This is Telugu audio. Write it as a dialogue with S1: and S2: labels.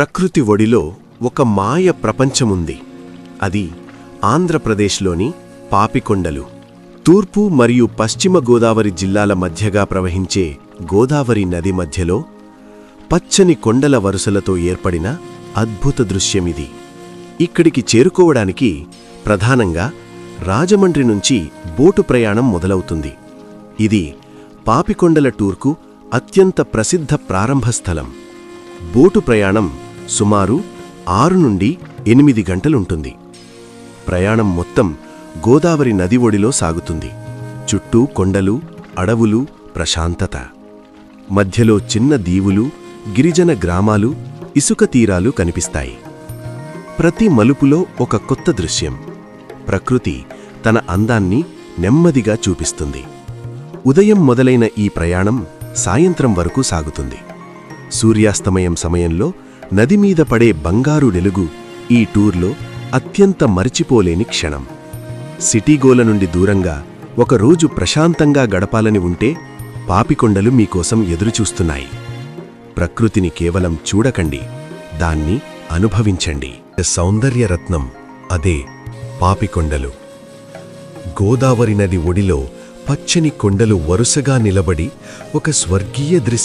S1: ప్రకృతి ఒడిలో ఒక మాయ ప్రపంచముంది. అది ఆంధ్రప్రదేశ్లోని పాపికొండలు. తూర్పు మరియు పశ్చిమ గోదావరి జిల్లాల మధ్యగా ప్రవహించే గోదావరి నది మధ్యలో పచ్చని కొండల వరుసలతో ఏర్పడిన అద్భుత దృశ్యమిది. ఇక్కడికి చేరుకోవడానికి ప్రధానంగా రాజమండ్రి నుంచి బోటు ప్రయాణం మొదలవుతుంది. ఇది పాపికొండల టూర్కు అత్యంత ప్రసిద్ధ ప్రారంభ స్థలం బోటు ప్రయాణం సుమారు ఆరు నుండి ఎనిమిది గంటలుంటుంది. ప్రయాణం మొత్తం గోదావరి నది ఒడిలో సాగుతుంది. చుట్టూ కొండలు అడవులు ప్రశాంతత. మధ్యలో చిన్న దీవులు గిరిజన గ్రామాలు ఇసుక తీరాలు కనిపిస్తాయి. ప్రతి మలుపులో ఒక కొత్త దృశ్యం. ప్రకృతి తన అందాన్ని నెమ్మదిగా చూపిస్తుంది. ఉదయం మొదలైన ఈ ప్రయాణం సాయంత్రం వరకు సాగుతుంది. సూర్యాస్తమయం సమయంలో నది మీద పడే బంగారు వెలుగు ఈ టూర్లో అత్యంత మరిచిపోలేని క్షణం. సిటీగోల నుండి దూరంగా ఒక రోజు ప్రశాంతంగా గడపాలని ఉంటే పాపికొండలు మీకోసం ఎదురుచూస్తున్నాయి. ప్రకృతిని కేవలం చూడకండి దాన్ని అనుభవించండి. సౌందర్యరత్నం అదే పాపికొండలు గోదావరి నది ఒడిలో పచ్చని కొండలు వరుసగా నిలబడి ఒక స్వర్గీయ దృశ్యం